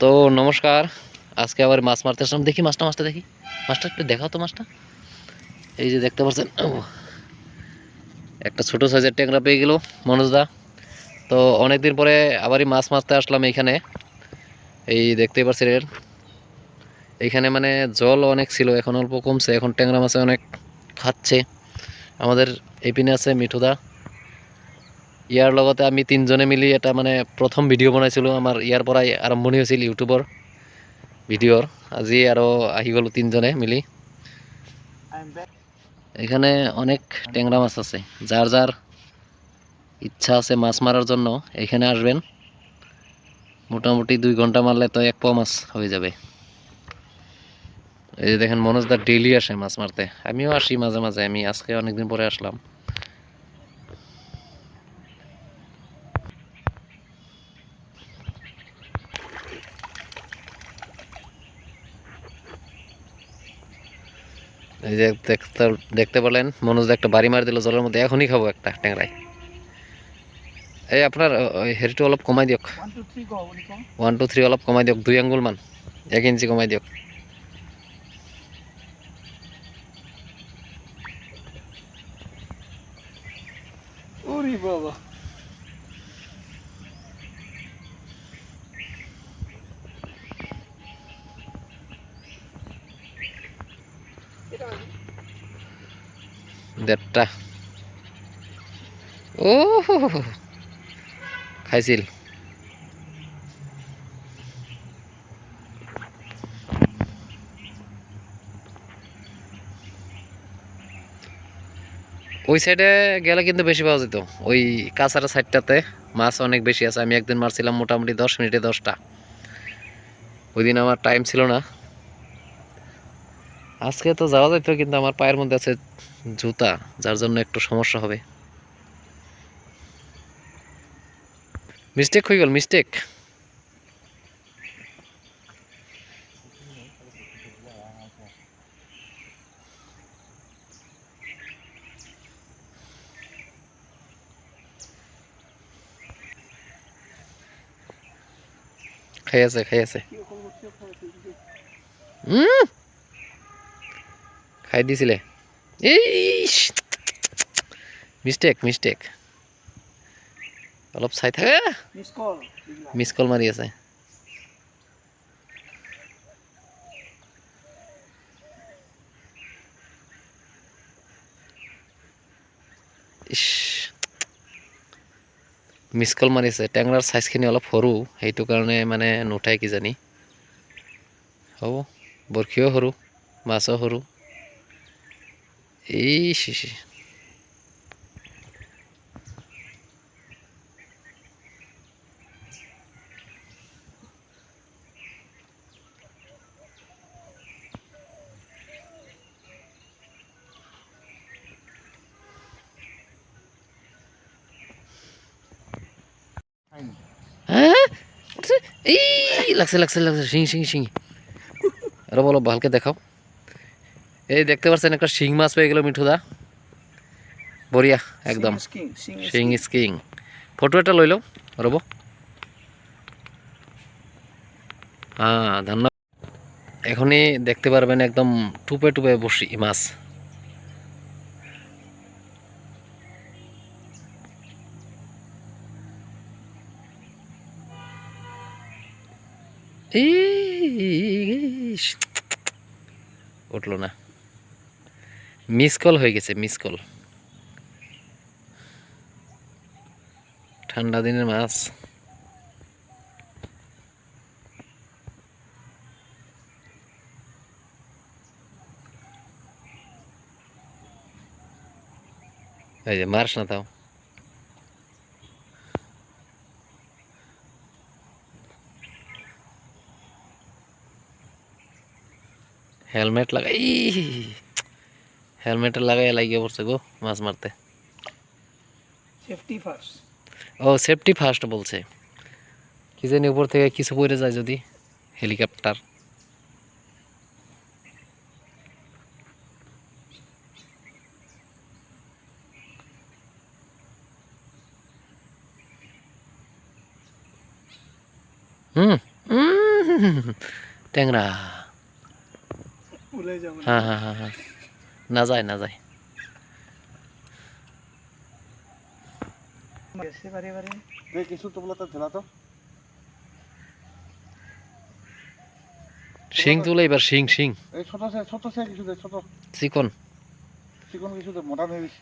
তো নমস্কার। আজকে আবার মাছ মারতে আসলাম। দেখি মাছটা মাছটা দেখি। মাছটা একটু দেখাও তো মাছটা। এই যে দেখতে পাচ্ছেন, একটা ছোট সাইজের ট্যাংরা পেয়ে গেল মনোজদা তো অনেকদিন পরে আবারই মাছ মারতে আসলাম এইখানে এই দেখতেই পাচ্ছেন এইখানে মানে জল অনেক ছিল, এখন অল্প কমছে, এখন ট্যাংরা মাছে অনেক খাচ্ছে। আমাদের এপিনে আছে মিঠুদা ইয়াৰ লগতে আমি তিনিজনে মিলি এটা মানে প্ৰথম ভিডিঅ' বনাইছিলোঁ, আমাৰ ইয়াৰ পৰাই আৰম্ভণি হৈছিল ইউটিউবৰ ভিডিঅ'ৰ। আজি আৰু আহি গ'লোঁ তিনিজনে মিলি। এখানে অনেক ট্যাংরা মাছ আছে যার যার ইচ্ছা আছে মাছ মারার জন্য, এখানে আসবেন। মোটামুটি দুই ঘণ্টা মারলে তো এক পোয়া মাছ হয়ে যাবে। এই যে দেখেন মনোজদা ডেইলি আসে মাছ মারতে আমিও আসি মাঝে মাঝে আমি আজকে অনেকদিন পরে আসলাম। এই যে দেখতে দেখতে পেলেন মনোজ একটা বাড়ি মারি দিল জলের মধ্যে এখনই খাব একটা ট্যাংরাই এই আপনার হেৰিটো অলপ কমাই দিয়ক। ওৱান টু থ্ৰী অলপ কমাই দিয়ক দুই আঙ্গুল মান এক ইঞ্চি কমাই দিয়ক। বাবা। দেড়টা। ও। খাইছিল। ওই সাইডে গেলে কিন্তু বেশি পাওয়া যেত। ওই কাছাড়া সাইডটাতে মাছ অনেক বেশি আছে। আমি একদিন মারছিলাম মোটামুটি দশ মিনিটে দশটা। ওই দিন আমার টাইম ছিল না। আজকে তো যাওয়া যেত কিন্তু আমার পায়ের মধ্যে আছে জুতা, যার জন্য একটু সমস্যা হবে। মিস্টেক হয়ে গেল মিস্টেক খাই আছে খাই আছে বস্তু খাই দিছিলে। এই মিষ্টেক মিষ্টেক অলপ চাই থাকে মিছ কল মাৰি আছে। মিছ কল মাৰিছে টেঙৰাৰ চাইজখিনি অলপ সৰু। সেইটো কাৰণে মানে নুঠাই কিজানি। হ'ব বৰশীও সৰু মাছো সৰু। এই উঠছে। এই লাগছে লাগছে লাগছে শিং শিং শিং আরও বলো ভালকে দেখাও এই দেখতে পাচ্ছেন একটা শিং মাছ পেয়ে গেল মিঠুদা। বঢ়িয়া একদম। শিং king. ইজ কিং ফটো এটা লৈ লওঁ ৰ'ব হ্যাঁ ধন্যবাদ। এখনই দেখতে পারবেন একদম টুপে টুপে বসি মাছ। উঠল না। মিস কল হয়ে গেছে মিস কল ঠান্ডা দিনের মাছ। এই যে মার্স না তাও। হেলমেট লাগাই। হেলমেট লাগাই লাগিয়ে পড়ছে গো মাছ মারতে. ও সেফটি ফার্স্ট বলছে কি জানি উপর থেকে কিছু পড়ে যায় যদি হেলিকপ্টার হুম হুম ট্যাংরা হ্যাঁ হ্যাঁ হ্যাঁ হ্যাঁ না যায় না যায় শিং তুলে এবার শিং শিং। এই ছোট ছোট কিছু ছোট। চিকন। চিকন কিছু মোটা বেশি